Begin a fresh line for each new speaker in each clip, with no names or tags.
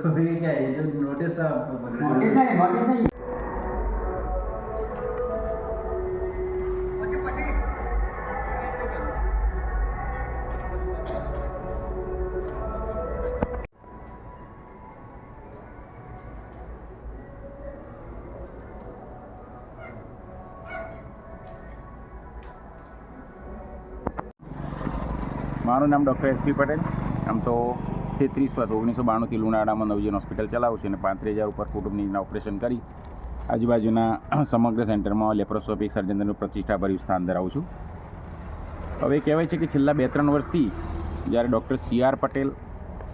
કોઈ ક્યાં એ તો નોટિસ આપતો પકડે.
નોટિસ નહીં નોટિસ નહીં
મારું નામ ડૉક્ટર એસપી પટેલ આમ તો તેત્રીસ વર્ષ, ઓગણીસો બાણુંથી લુણાવાડામાં નવજીવન હોસ્પિટલ ચલાવું છું અને પાંત્રીસ હજાર ઉપર કુટુંબની ઓપરેશન કરી આજુબાજુના સમગ્ર સેન્ટરમાં લેપ્રોસ્કોપિક સર્જનનું પ્રતિષ્ઠાભર્યું સ્થાન ધરાવું છું. હવે કહેવાય છે કે છેલ્લા બે ત્રણ વર્ષથી જ્યારે doctor C R Patel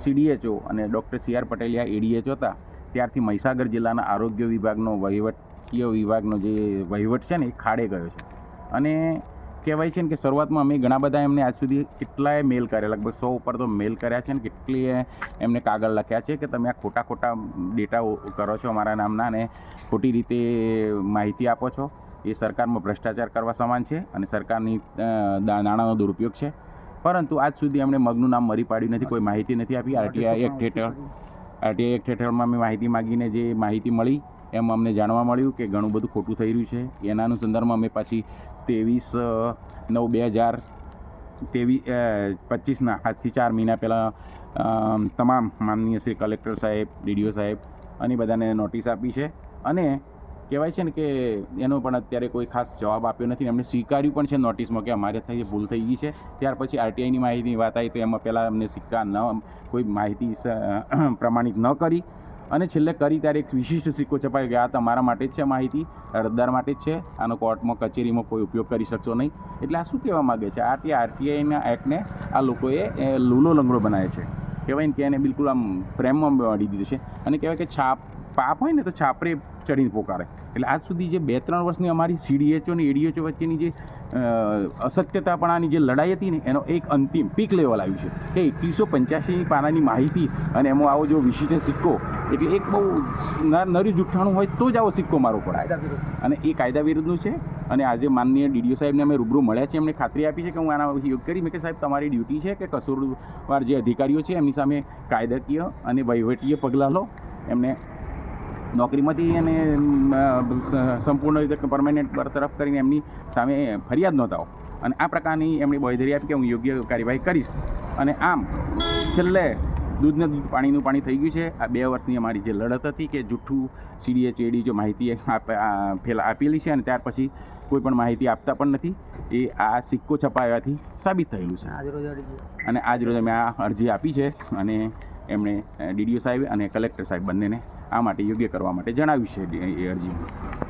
CDHO અને doctor C R Pateliya ADHO હતા, ત્યારથી મહીસાગર જિલ્લાના આરોગ્ય વિભાગનો વહીવટીય વિભાગનો જે વહીવટ છે ને એ ખાડે ગયો છે. અને કહેવાય છે ને કે શરૂઆતમાં અમે ઘણા બધા એમને આજ સુધી કેટલાય મેલ કર્યા. લગભગ સો ઉપર તો મેલ કર્યા છે ને કેટલીય એમને કાગળ લખ્યા છે કે તમે આ ખોટા ખોટા ડેટા કરો છો અમારા નામના અને ખોટી રીતે માહિતી આપો છો. એ સરકારમાં ભ્રષ્ટાચાર કરવા સમાન છે અને સરકારની નાણાંનો દુરુપયોગ છે. પરંતુ આજ સુધી એમણે મગનું નામ મરી પાડ્યું નથી કોઈ માહિતી નથી આપી. આરટીઆઈ એક્ટ હેઠળ આરટીઆઈ એક્ટ હેઠળમાં અમે માહિતી માગીને જે માહિતી મળી એમ અમને જાણવા મળ્યું કે ઘણું બધું ખોટું થઈ રહ્યું છે. એના અનુસંધાનમાં અમે પાછી ત્રેવીસ નવ, બે હજાર ત્રેવીસ પચીસના આજથી ચાર મહિના પહેલાં તમામ માનનીય શ્રી કલેક્ટર સાહેબ, ડીડીઓ સાહેબ અને બધાને નોટિસ આપી છે. અને કહેવાય છે ને કે એનો પણ અત્યારે કોઈ ખાસ જવાબ આપ્યો નથી એમણે સ્વીકાર્યું પણ છે નોટિસમાં કે અમારે થઈ ભૂલ થઈ ગઈ છે. ત્યાર પછી આરટીઆઈની માહિતીની વાત આવી તો એમાં પહેલાં અમને સિક્કા ન, કોઈ માહિતી પ્રમાણિત ન કરી. અને છેલ્લે કરી ત્યારે એક વિશિષ્ટ સિક્કો છપાઈ ગયા હતા. મારા માટે જ છે માહિતી. અરજદાર માટે જ છે. આનો કોર્ટમાં, કચેરીમાં કોઈ ઉપયોગ કરી શકશો નહીં. એટલે આ શું કહેવા માગે છે? આ તે આરટીઆઈના એક્ટને આ લોકોએ લૂલો લંગડો બનાવ્યો છે. કહેવાય ને કે એને બિલકુલ આમ પ્રેમમાં વાળી દીધું છે. અને કહેવાય કે છાપ, પાપ હોય ને તો છાપરે ચડીને પોકારે. એટલે આજ સુધી જે બે ત્રણ વર્ષની અમારી સીડીએચઓ અને એડીએચઓ વચ્ચેની જે અસત્યતાપણાની જે લડાઈ હતી ને, એનો એક અંતિમ પીક લેવલ આવ્યું છે. કે એકવીસો પંચ્યાસીની પાનાની માહિતી અને એમાં આવો જો વિશિષ્ટ સિક્કો એટલે એક બહુ નરી જુઠ્ઠાણું હોય તો જ આવો સિક્કો મારો પડાય અને એ કાયદા વિરુદ્ધનું છે. અને આજે માનનીય ડીડીઓ સાહેબને અમે રૂબરૂ મળ્યા છે એમણે ખાતરી આપી છે કે હું આના યોગ કરી. મેં કે સાહેબ તમારી ડ્યુટી છે કે કસૂરવાર જે અધિકારીઓ છે એમની સામે કાયદાકીય અને વહીવટીય પગલાં લો. એમને નોકરીમાંથી અને સંપૂર્ણ રીતે પરમાનન્ટ બરતરફ કરીને એમની સામે ફરિયાદ નોંધાવો. અને આ પ્રકારની એમણે બાંયધરી આપી કે હું યોગ્ય કાર્યવાહી કરીશ. અને આમ છેલ્લે દૂધને દૂધ પાણીનું પાણી થઈ ગયું છે. આ બે વર્ષની અમારી જે લડત હતી કે જૂઠું સીડીએ ચેડી જો માહિતી આપ- ફેલા આપેલી છે અને ત્યાર પછી કોઈ પણ માહિતી આપતા પણ નથી. એ આ સિક્કો છપાવવાથી સાબિત થયેલું છે. અને આજ રોજ અમે આ અરજી આપી છે અને એમણે ડીડીઓ સાહેબ અને કલેક્ટર સાહેબ બંનેને આ માટે યોગ્ય કરવા માટે જણાવ્યું છે એ અરજીમાં